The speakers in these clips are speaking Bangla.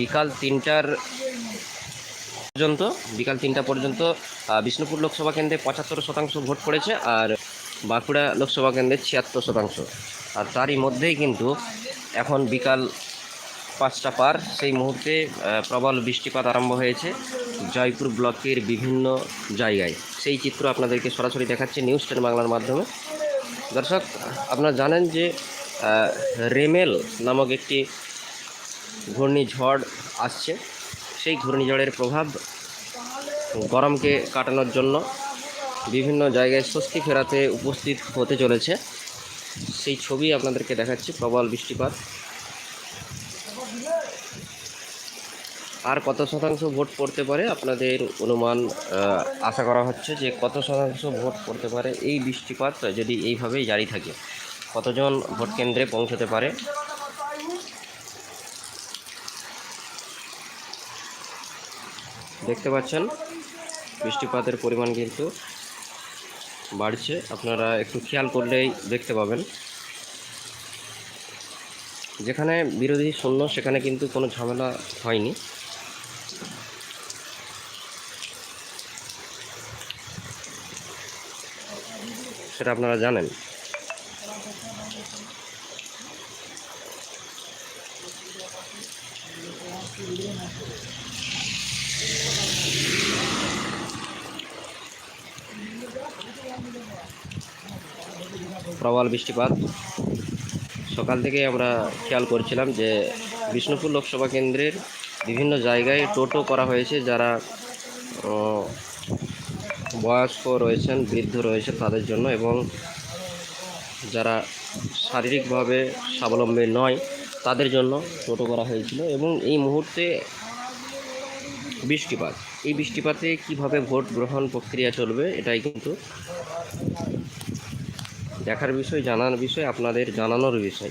বিকাল তিনটার পর্যন্ত, বিকাল তিনটা পর্যন্ত বিষ্ণুপুর লোকসভা কেন্দ্রে পঁচাত্তর শতাংশ ভোট পড়েছে আর বাঁকুড়া লোকসভা কেন্দ্রে ছিয়াত্তর শতাংশ। আর তারই মধ্যেই কিন্তু এখন বিকাল পাঁচটা পার, সেই মুহূর্তে প্রবল বৃষ্টিপাত আরম্ভ হয়েছে জয়পুর ব্লকের বিভিন্ন জায়গায়। সেই চিত্র আপনাদেরকে সরাসরি দেখাচ্ছে নিউজ টেন বাংলার মাধ্যমে। দর্শক, আপনারা জানেন যে রেমেল নামক একটি ঘূর্ণিঝড় আসছে। সেই ঘূর্ণিঝড়ের প্রভাব গরমকে কাটানোর জন্য বিভিন্ন জায়গায় স্বস্তি ফেরাতে উপস্থিত হতে চলেছে। সেই ছবি আপনাদেরকে দেখাচ্ছি, প্রবল বৃষ্টিপাত। আর কত শতাংশ ভোট পড়তে পারে আপনাদের অনুমান আশা করা হচ্ছে যে কত শতাংশ ভোট পড়তে পারে এই বৃষ্টিপাত যদি এইভাবেই জারি থাকে। কতজন ভোট কেন্দ্রে পৌঁছতে পারে? দেখতে পাচ্ছেন, বৃষ্টিপাতের পরিমাণ কিন্তু বাড়ছে। আপনারা একটু খেয়াল করলেই দেখতে পাবেন। যেখানে বিরোধী শূন্য সেখানে কিন্তু কোনো ঝামেলা হয়নি। সেটা আপনারা জানেন। প্রবল বৃষ্টিপাত। সকাল থেকে আমরা খেয়াল করছিলাম যে বিষ্ণুপুর লোকসভা কেন্দ্রের বিভিন্ন জায়গায় টোটো করা হয়েছে যারা বয়স্ক রয়েছেন, বৃদ্ধ রয়েছে তাদের জন্য এবং যারা শারীরিকভাবে স্বাবলম্বী নয় তাদের জন্য টোটো করা হয়েছিল এবং এই মুহূর্তে বৃষ্টিপাত। এই বৃষ্টিপাতে কীভাবে ভোট গ্রহণ প্রক্রিয়া চলবে, এটাই কিন্তু দেখার বিষয়, জানার বিষয়, আপনাদের জানানোর বিষয়।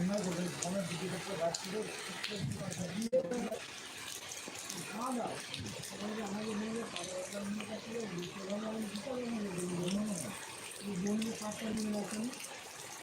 আমাদের